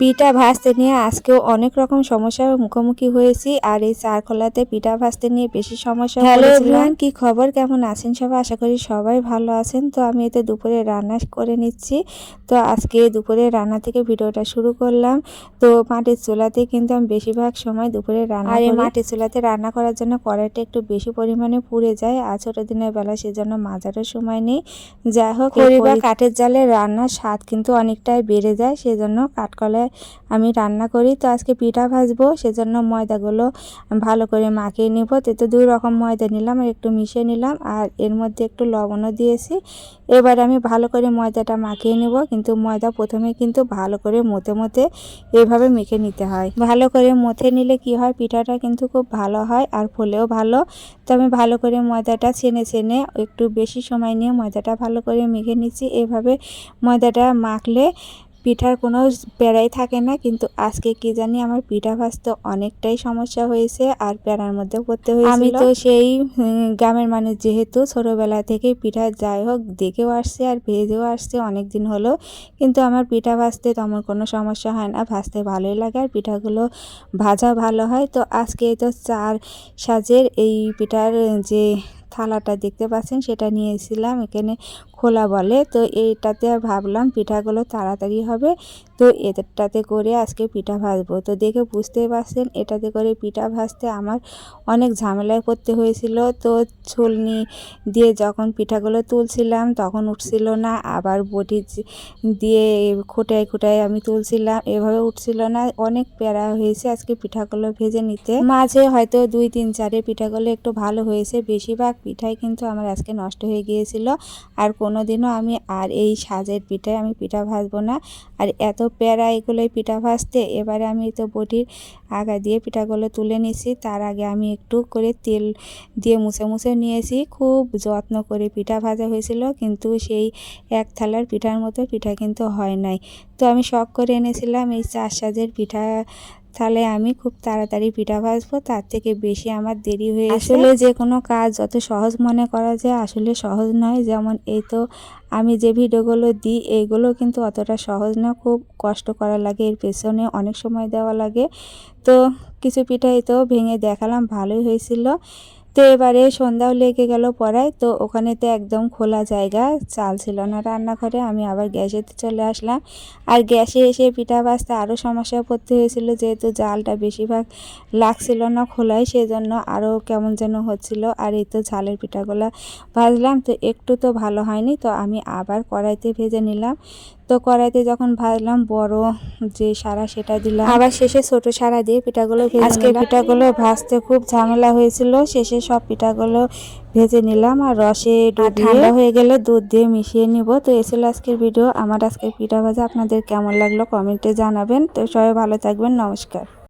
পিঠা ভাজতে নিয়ে আজকেও অনেক রকম সমস্যার মুখোমুখি হয়েছি আর এই চারখোলাতে পিঠা ভাজতে নিয়ে বেশি সমস্যা হ্যালো এভরিওয়ান কি খবর? কেমন আছেন সবাই? আশা করি সবাই ভালো আছেন। তো আমি এতে দুপুরে রান্না করে নিচ্ছি। তো আজকে দুপুরে রান্না থেকে ভিডিওটা শুরু করলাম। তো মাটির চুলাতে কিন্তু আমি বেশিরভাগ সময় দুপুরে রান্না আর এই মাটির চুলাতে রান্না করার জন্য কড়াইটা একটু বেশি পরিমাণে পুড়ে যায়। আর ছোটো দিনের বেলা সেজন্য মাজারও সময় নেই। যাই হোক বা কাঠের জালে রান্নার স্বাদ কিন্তু অনেকটাই বেড়ে যায়। সেজন্য কাঠকলায় আমি রান্না করি। তো আজকে পিঠা ভাজবো, সেজন্য ময়দাগুলো ভালো করে মাখিয়ে নিব। তো দুই রকম ময়দা নিলাম, আর একটু মিশিয়ে নিলাম, আর এর মধ্যে একটু লবণও দিয়েছি। এবার আমি ভালো করে ময়দাটা মাখিয়ে নেব, কিন্তু ময়দা প্রথমে কিন্তু ভালো করে মতে মতে এভাবে মেখে নিতে হয়। ভালো করে মথে নিলে কি হয়, পিঠাটা কিন্তু খুব ভালো হয় আর ফুলেও ভালো। তো আমি ভালো করে ময়দাটা ছেনে ছেনে একটু বেশি সময় নিয়ে ময়দাটা ভালো করে মেখে নিচ্ছি। এভাবে ময়দাটা মাখলে পিঠার কোনো প্যারাই থাকে না, কিন্তু আজকে কি জানি আমার পিঠা ভাজতে অনেকটাই সমস্যা হয়েছে আর প্যারার মধ্যে পড়তে হয়েছে আমি তো সেই গ্রামের মানুষ যেহেতু ছোটোবেলা থেকে পিঠা যাই হোক, দেখেও আসছে আর ভেজেও আসছে, অনেক দিন হলো। কিন্তু আমার পিঠা ভাজতে তেমন কোনো সমস্যা হয় না, ভাজতে ভালোই লাগে আর পিঠাগুলো ভাজা ভালো হয়। তো আজকে তো চার সাজের এই পিঠার যে থালাটা দেখতে পাচ্ছেন সেটা নিয়েছিলাম এখানে খোলা বলে। তো এইটাতে ভাবলাম পিঠাগুলো তাড়াতাড়ি হবে। তো এটাতে করে আজকে পিঠা ভাজবো। তো দেখে বুঝতেই পারছেন, এটাতে করে পিঠা ভাজতে আমার অনেক ঝামেলায় পড়তে হয়েছিল। তো ছুলনি দিয়ে যখন পিঠাগুলো তুলছিলাম তখন উঠছিল না, আবার বটি দিয়ে খোটায় খোটায় আমি তুলছিলাম, এভাবে উঠছিল না। অনেক প্যারা হয়েছে আজকে পিঠাগুলো ভেজে নিতে। মাঝে হয়তো দুই তিন চারে পিঠাগুলো একটু ভালো হয়েছে, বেশিরভাগ পিঠাই কিন্তু আমার আজকে নষ্ট হয়ে গিয়েছিল। আর কোনো দিনও আমি আর এই সাজের পিঠায় আমি পিঠা ভাজবো না। আর এত প্যারা এগুলোই পিঠা ভাজতে, এবারে আমি তো বটির আগা দিয়ে পিঠাগুলো তুলে নিয়েছি তার আগে আমি একটু করে তেল দিয়ে মুছে মুছে নিয়েছি। খুব যত্ন করে পিঠা ভাজা হয়েছিল, কিন্তু সেই এক থালার পিঠার মতো পিঠা কিন্তু হয় নাই। তো আমি শখ করে এনেছিলাম এই চার সাজের পিঠা তাহলে আমি খুব তাড়াতাড়ি পিঠা ভাজবো, তার থেকে বেশি আমার দেরি হয়ে আসলে যে কোনো কাজ যত সহজ মনে করা যায়, আসলে সহজ নয়। যেমন এই তো আমি যে ভিডিওগুলো দিই এইগুলো কিন্তু অতটা সহজ না, খুব কষ্ট করা লাগে, এর পেছনে অনেক সময় দেওয়া লাগে। তো কিছু পিঠাই তো ভেঙে দেখালাম, ভালোই হয়েছিল। তো এবারে সন্ধ্যাও লেগে গেল পড়ায়, তো ওখানেতে একদম খোলা জায়গা, চাল ছিল না রান্নাঘরে, আমি আবার গ্যাসেতে চলে আসলাম। আর গ্যাসে এসে পিঠা ভাজতে আরও সমস্যা পড়তে হয়েছিল, যেহেতু জালটা বেশিরভাগ লাগছিল না খোলায়, সেজন্য আরও কেমন যেন হচ্ছিল। আর এই তো ঝালের পিঠাগুলো ভাজলাম, তো একটু তো ভালো হয়নি, তো আমি আবার কড়াইতে ভেজে নিলাম। তো কড়াইতে যখন ভাজলাম বড় যে সারা সেটা দিলাম। আবার শেষে ছোট সারা দিয়ে পিঠাগুলো আজকে পিঠাগুলো ভাজতে খুব ঝামেলা হয়েছিল। শেষে সব পিঠাগুলো ভেজে নিলাম আর রসে ঠান্ডা হয়ে গেলে দুধ দিয়ে মিশিয়ে নিব। তো এ ছিল আজকের ভিডিও। আমার আজকের পিঠা ভাজা। আপনাদের কেমন লাগল কমেন্টে জানাবেন। তো সবাই ভালো থাকবেন। নমস্কার।